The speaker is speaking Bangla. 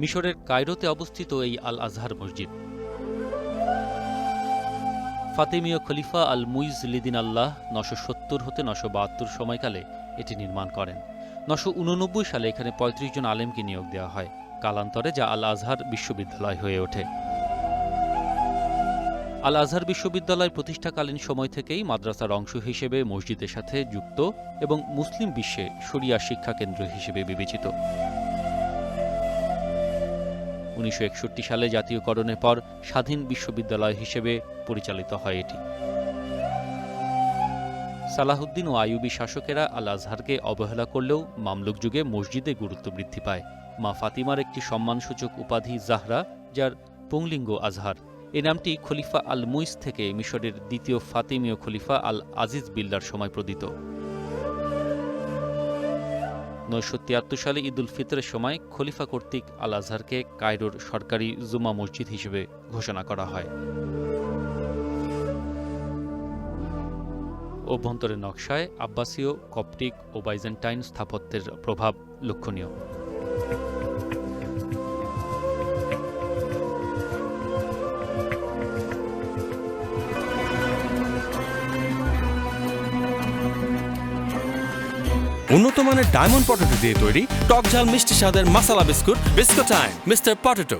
মিশরের কায়রোতে অবস্থিত এই আল আজহার মসজিদ। ফাতেমীয় খলিফা আল মুইজ লিদিন আল্লাহ নশো সত্তর হতে নশো বাহাত্তর সময়কালে এটি নির্মাণ করেন। নশো উননব্বই সালে এখানে ৩৫ জন আলেমকে নিয়োগ দেওয়া হয়, কালান্তরে যা আল আজহার বিশ্ববিদ্যালয় হয়ে ওঠে। আল আজহার বিশ্ববিদ্যালয় প্রতিষ্ঠাকালীন সময় থেকেই মাদ্রাসার অংশ হিসেবে মসজিদের সাথে যুক্ত এবং মুসলিম বিশ্বে শরিয়া শিক্ষা কেন্দ্র হিসেবে বিবেচিত। উনিশশো একষট্টি সালে জাতীয়করণের পর স্বাধীন বিশ্ববিদ্যালয় হিসেবে পরিচালিত হয় এটি। সালাহুদ্দিন ও আইয়ুবী শাসকেরা আল আজহারকে অবহেলা করলেও মামলুক যুগে মসজিদে গুরুত্ব বৃদ্ধি পায়। মা ফাতিমার একটি সম্মানসূচক উপাধি জাহরা, যার পুংলিঙ্গ আজহার। এ নামটি খলিফা আল মুইস থেকে মিশরের দ্বিতীয় ফাতিমীয় খলিফা আল আজিজ বিল্লার সময় প্রদীত। নয়শো তিয়াত্তর সালে ঈদুল ফিতরের সময় খলিফা কর্তৃক আল আজহারকে কায়রোর সরকারি জুমা মসজিদ হিসেবে ঘোষণা করা হয়। অভ্যন্তরের নকশায় আব্বাসীয়, কপটিক ও বাইজেন্টাইন স্থাপত্যের প্রভাব লক্ষণীয়। উন্নত মানের ডায়মন্ড পটেটো দিয়ে তৈরি টক ঝাল মিষ্টি স্বাদের মশলা biscuit biscuit time mister potato